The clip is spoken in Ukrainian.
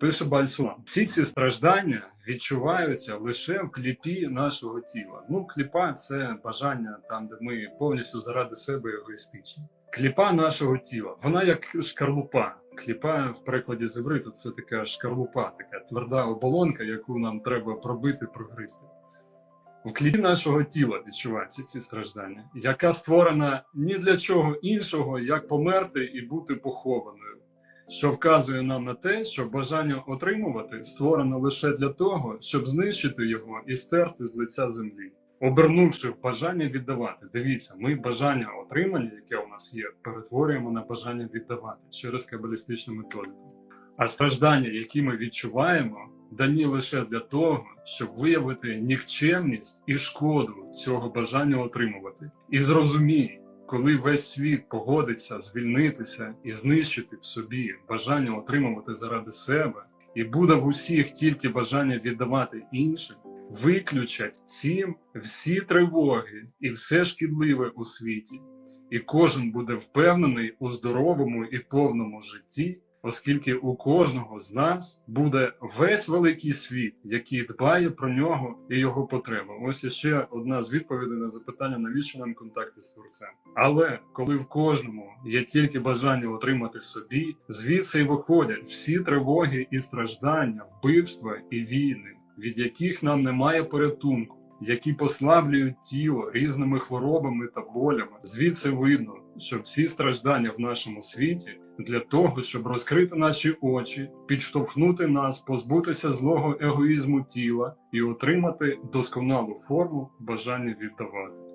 Пише Бальсулам. Всі ці страждання відчуваються лише в кліпі нашого тіла. Ну, кліпа це бажання там, де ми повністю заради себе егоїстичні. Кліпа нашого тіла, вона як шкарлупа. Кліпа в перекладі з івриту це така шкарлупа, така тверда оболонка, яку нам треба пробити, прогризти. В кліпі нашого тіла відчуваються ці страждання, яка створена ні для чого іншого, як померти і бути похованою, що вказує нам на те, що бажання отримувати створено лише для того, щоб знищити його і стерти з лиця землі, обернувши бажання віддавати. Дивіться, ми бажання отримання, яке у нас є, перетворюємо на бажання віддавати через кабалістичну методику. А страждання, які ми відчуваємо, дані лише для того, щоб виявити нікчемність і шкоду цього бажання отримувати. І зрозумій, коли весь світ погодиться звільнитися і знищити в собі бажання отримувати заради себе, і буде в усіх тільки бажання віддавати іншим, виключать цим всі тривоги і все шкідливе у світі, і кожен буде впевнений у здоровому і повному житті оскільки у кожного з нас буде весь великий світ, який дбає про нього і його потреби. Ось ще одна з відповідей на запитання, навіщо нам контакти з творцем. Але коли в кожному є тільки бажання отримати собі, звідси й виходять всі тривоги і страждання, вбивства і війни, від яких нам немає порятунку. Які послаблюють тіло різними хворобами та болями, звідси видно, що всі страждання в нашому світі для того, щоб розкрити наші очі, підштовхнути нас, позбутися злого егоїзму тіла і отримати досконалу форму бажання віддавати.